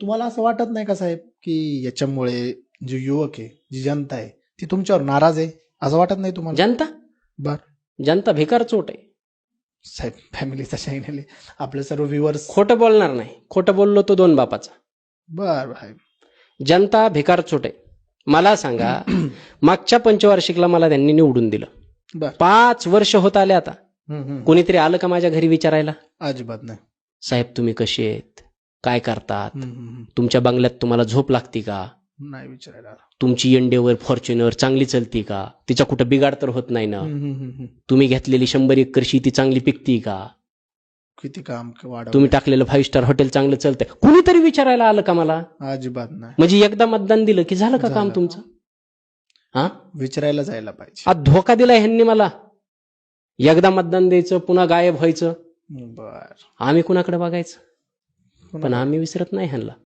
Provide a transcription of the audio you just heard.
तुम्हाला असं वाटत नाही का साहेब की याच्यामुळे जे युवक आहे जी जनता आहे ती तुमच्यावर नाराज आहे? असं वाटत नाही तुम्हाला? जनता? बर. जनता भिकार चोट आहे. साहेब फॅमिलीचा शाईन आपले सर्व व्ह्युअर्स खोटं बोलणार नाही. खोटं बोललो तो दोन बापाचा. बर साहेब जनता भिकार चोट आहे. मला सांगा मागच्या पंचवार्षिकला मला त्यांनी निवडून दिलं. बर. पाच वर्ष होत आले आता. हम्म, हम्म. कोणीतरी आलं का माझ्या घरी विचारायला? अजिबात नाही. साहेब तुम्ही कसे आहेत? काय करतात. तुमच्या बंगल्यात तुम्हाला झोप लागते का? नाही विचारायला. तुमची एंडेवर फॉर्च्युनर चांगली चलती का? तिच्या कुठं बिगाड तर होत नाही ना. तुम्ही घेतलेली शंभर एकर शेती चांगली पिकती का? किती काम तुम्ही टाकलेलं फाईव्ह स्टार हॉटेल चांगलं चालतंय. कुणीतरी विचारायला आलं का मला? अजिबात नाही. म्हणजे एकदा मतदान दिलं की झालं का काम. तुमचं? हा? विचारायला जायला पाहिजे. आज धोका दिला ह्यांनी मला. एकदा मतदान द्यायचं पुन्हा गायब व्हायचं. बर. आम्ही कुणाकडे बघायचं? पण आम्ही विसरत नाही ह्यांना.